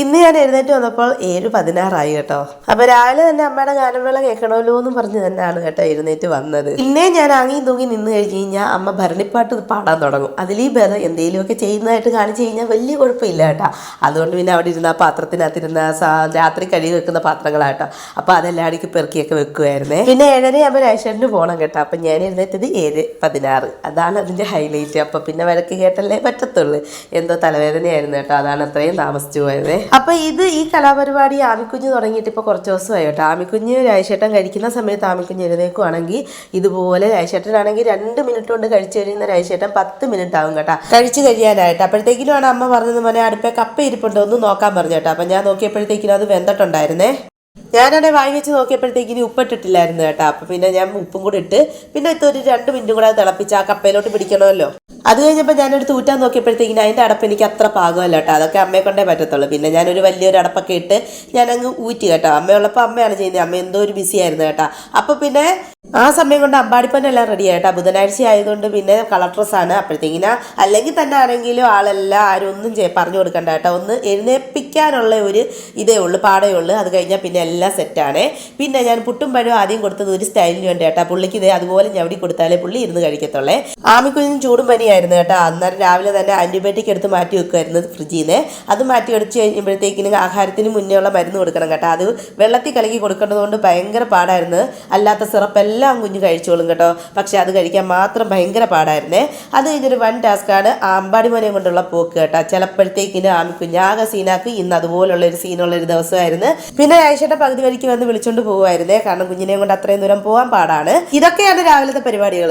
ഇന്ന് ഞാൻ എഴുന്നേറ്റ് വന്നപ്പോൾ ഏഴ് പതിനാറായി കേട്ടോ. അപ്പൊ രാവിലെ തന്നെ അമ്മയുടെ ഗാനമേള കേൾക്കണമല്ലോ എന്ന് പറഞ്ഞ് തന്നെയാണ് കേട്ടോ എഴുന്നേറ്റ് വന്നത്. പിന്നെ ഞാൻ ആങ്ങി തൂങ്ങി നിന്ന് കഴിഞ്ഞ് കഴിഞ്ഞാൽ അമ്മ ഭരണിപ്പാട്ട് പാടാൻ തുടങ്ങും. അതിൽ ഈ ഭേദം എന്തെങ്കിലുമൊക്കെ ചെയ്യുന്നതായിട്ട് കാണിച്ചു കഴിഞ്ഞാൽ വലിയ കുഴപ്പമില്ല കേട്ടോ. അതുകൊണ്ട് പിന്നെ അവിടെ ഇരുന്ന പാത്രത്തിനകത്തിരുന്ന രാത്രി കഴുകി വെക്കുന്ന പാത്രങ്ങളാട്ടോ. അപ്പൊ അതെല്ലാം അടിക്ക് പെറുക്കിയൊക്കെ വെക്കുമായിരുന്നേ പിന്നെ ഏഴര ആകുമ്പോൾ രൈഷേട്ടിന് പോകണം കേട്ടോ. അപ്പൊ ഞാൻ എഴുന്നേറ്റത് ഏഴ് പതിനാറ്. അതാണ് അതിന്റെ ഹൈലൈറ്റ്. അപ്പൊ പിന്നെ വഴക്ക് കേട്ടല്ലേ പറ്റത്തുള്ളൂ. എന്തോ തലവേദനയായിരുന്നു കേട്ടോ. അതാണ് അത്രയും താമസിച്ചു പോയത്. അപ്പൊ ഇത് ഈ കലാപരിപാടി ആമിക്കുഞ്ഞ് തുടങ്ങിയിട്ട് ഇപ്പൊ കുറച്ച് ദിവസമായി കേട്ടോ. ആമിക്കുഞ്ഞ് രാജശേട്ടൻ കഴിക്കുന്ന സമയത്ത് ആമിക്കുഞ്ഞ് എഴുന്നേക്കുവാണെങ്കിൽ ഇതുപോലെ രാജശേട്ടനാണെങ്കിൽ രണ്ട് മിനിറ്റ് കൊണ്ട് കഴിച്ചു കഴിയുന്ന രാജശേട്ടൻ പത്ത് മിനിറ്റ് ആവും കേട്ടോ. കഴിച്ചു കഴിയാനായിട്ട്. അപ്പോഴത്തേക്കിനുമാണ് അമ്മ പറഞ്ഞത് മോനെ അടുപ്പേ കപ്പ ഇരിപ്പുണ്ടോ? എന്ന് നോക്കാൻ പറഞ്ഞു കേട്ടോ. അപ്പൊ ഞാൻ നോക്കിയപ്പോഴത്തേക്കിനും അത് വെന്തിട്ടുണ്ടായിരുന്നേ. ഞാനാണെ വായി വെച്ച് ഇനി ഉപ്പിട്ടിട്ടില്ലായിരുന്നു കേട്ടോ. അപ്പം പിന്നെ ഞാൻ ഉപ്പും കൂടി ഇട്ട് പിന്നെ ഇത് ഒരു രണ്ട് മിനിറ്റും കൂടെ തിളപ്പിച്ച് ആ കപ്പയിലോട്ട് പിടിക്കണമല്ലോ. അത് കഴിഞ്ഞപ്പോൾ ഞാനൊരു ഊറ്റാൻ നോക്കിയപ്പോഴത്തേക്കിന് അതിന്റെ അടപ്പ് എനിക്ക് അത്ര പാകമല്ല കേട്ടോ. അതൊക്കെ അമ്മയെ കൊണ്ടേ പറ്റത്തുള്ളൂ. പിന്നെ ഞാനൊരു വലിയൊരു അടപ്പൊക്കെ ഇട്ട് ഞാനങ്ങ് ഊറ്റി കേട്ടോ. അമ്മയുള്ളപ്പോൾ അമ്മയാണ് ചെയ്യുന്നത്. അമ്മ എന്തോ ഒരു ബിസി ആയിരുന്നു കേട്ടോ. അപ്പോൾ പിന്നെ ആ സമയം കൊണ്ട് അമ്പാടിപ്പനെല്ലാം റെഡി ആയിട്ടാ. ബുധനാഴ്ച ആയതുകൊണ്ട് പിന്നെ കളർ ഡ്രസ്സാണ് അപ്പോഴത്തേക്കിന് അല്ലെങ്കിൽ തന്നെ ആണെങ്കിലും ആളെല്ലാം ആരും ഒന്നും ചെയ്യ പറഞ്ഞു കൊടുക്കണ്ട കേട്ടോ. ഒന്ന് എഴുന്നേൽപ്പിക്കാനുള്ള ഒരു ഇതേ ഉള്ളൂ പാടേ ഉള്ളൂ. അത് കഴിഞ്ഞാൽ പിന്നെ എല്ലാം സെറ്റാണ് പിന്നെ ഞാൻ പുട്ടും പഴവും ആദ്യം കൊടുത്തത് ഒരു സ്റ്റൈലിന് വേണ്ടി കേട്ടോ. പുള്ളിക്ക് ഇതേ അതുപോലെ ഞവടി കൊടുത്താലേ പുള്ളി ഇരുന്ന് കഴിക്കത്തുള്ളേ. ആമിക്കുഞ്ഞും ചൂടും പനിയായിരുന്നു കേട്ടോ. അന്നേരം രാവിലെ തന്നെ ആന്റിബയോട്ടിക് എടുത്ത് മാറ്റി വെക്കുമായിരുന്നു ഫ്രിഡ്ജിൽ നിന്ന് അത് മാറ്റി അടിച്ച് കഴിയുമ്പോഴത്തേക്കിനും ആഹാരത്തിന് മുന്നേ ഉള്ള മരുന്ന് കൊടുക്കണം കേട്ടോ. അത് വെള്ളത്തിൽ കലക്കി കൊടുക്കേണ്ടതുകൊണ്ട് ഭയങ്കര പാടായിരുന്നു. അല്ലാത്ത സിറപ്പ് എല്ലാം കുഞ്ഞ് കഴിച്ചോളും കേട്ടോ. പക്ഷെ അത് കഴിക്കാൻ മാത്രം ഭയങ്കര പാടായിരുന്നേ. അത് കഴിഞ്ഞൊരു വൺ ടാസ്ക്കാണ് അമ്പാടിമോനെ കൊണ്ടുള്ള പോക്ക് കേട്ടോ. ചിലപ്പോഴത്തേക്കിന് ആമി ആകെ സീനാക്ക് ഇന്ന് അതുപോലുള്ള ഒരു സീനുള്ള ഒരു ദിവസമായിരുന്നു. പിന്നെ ആയിഷയുടെ പകുതി വഴിക്ക് വന്ന് വിളിച്ചോണ്ട് പോകുമായിരുന്നേ കാരണം കുഞ്ഞിനെയും കൊണ്ട് അത്രയും ദൂരം പോകാൻ പാടാണ്. ഇതൊക്കെയാണ് രാവിലത്തെ പരിപാടികൾ.